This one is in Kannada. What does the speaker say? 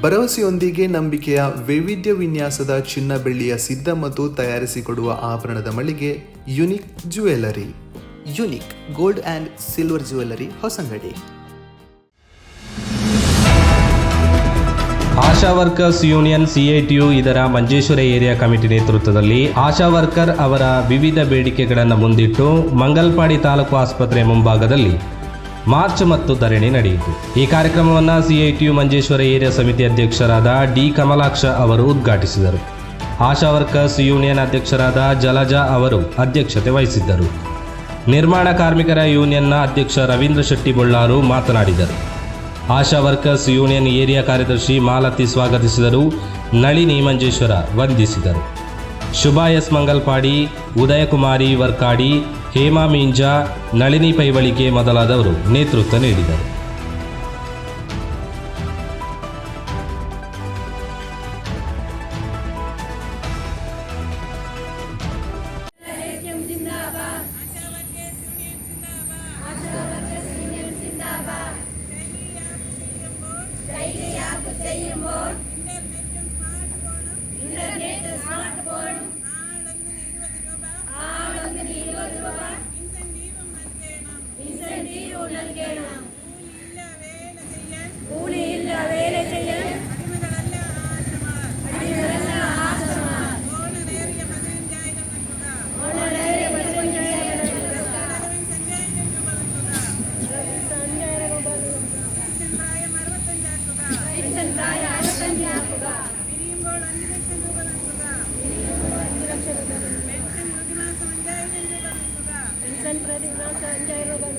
ಭರವಸೆಯೊಂದಿಗೆ ನಂಬಿಕೆಯ ವೈವಿಧ್ಯ ವಿನ್ಯಾಸದ ಚಿನ್ನ ಬೆಳ್ಳಿಯ ಸಿದ್ಧ ಮತ್ತು ತಯಾರಿಸಿಕೊಡುವ ಆಭರಣದ ಮಳಿಗೆ unique jewellery unique gold and silver jewellery Hosangadi. Asha workers union CITU ಇದರ ಮಂಜೇಶ್ವರ ಏರಿಯಾ ಕಮಿಟಿ ನೇತೃತ್ವದಲ್ಲಿ ಆಶಾ ವರ್ಕರ್ ಅವರ ವಿವಿಧ ಬೇಡಿಕೆಗಳನ್ನು ಮುಂದಿಟ್ಟು ಮಂಗಲ್ಪಾಡಿ ತಾಲೂಕು ಆಸ್ಪತ್ರೆ ಮುಂಭಾಗದಲ್ಲಿ ಮಾರ್ಚ್ ಮತ್ತು ಧರಣಿ ನಡೆಯಿತು. ಈ ಕಾರ್ಯಕ್ರಮವನ್ನು ಸಿಐಟಿಯು ಮಂಜೇಶ್ವರ ಏರಿಯಾ ಸಮಿತಿ ಅಧ್ಯಕ್ಷರಾದ ಡಿ ಕಮಲಾಕ್ಷ ಅವರು ಉದ್ಘಾಟಿಸಿದರು. ಆಶಾ ವರ್ಕರ್ಸ್ ಯೂನಿಯನ್ ಅಧ್ಯಕ್ಷರಾದ ಜಲಜಾ ಅವರು ಅಧ್ಯಕ್ಷತೆ ವಹಿಸಿದ್ದರು. ನಿರ್ಮಾಣ ಕಾರ್ಮಿಕರ ಯೂನಿಯನ್ನ ಅಧ್ಯಕ್ಷ ರವೀಂದ್ರ ಶೆಟ್ಟಿ ಬೊಳ್ಳಾರು ಮಾತನಾಡಿದರು. ಆಶಾ ವರ್ಕರ್ಸ್ ಯೂನಿಯನ್ ಏರಿಯಾ ಕಾರ್ಯದರ್ಶಿ ಮಾಲತಿ ಸ್ವಾಗತಿಸಿದರು. ನಳಿನಿ ಮಂಜೇಶ್ವರ ವಂದಿಸಿದರು. ಶುಭಾ ಎಸ್ ಮಂಗಲ್ಪಾಡಿ ಉದಯಕುಮಾರಿ ವರ್ಕಾಡಿ ಹೇಮಾ ಮೀಂಜಾ ನಳಿನಿ ಪೈವಳಿಕೆ ಮೊದಲಾದವರು ನೇತೃತ್ವ ನೀಡಿದರು ரோகன் பிரதிமா சஞ்சய் ரோகன்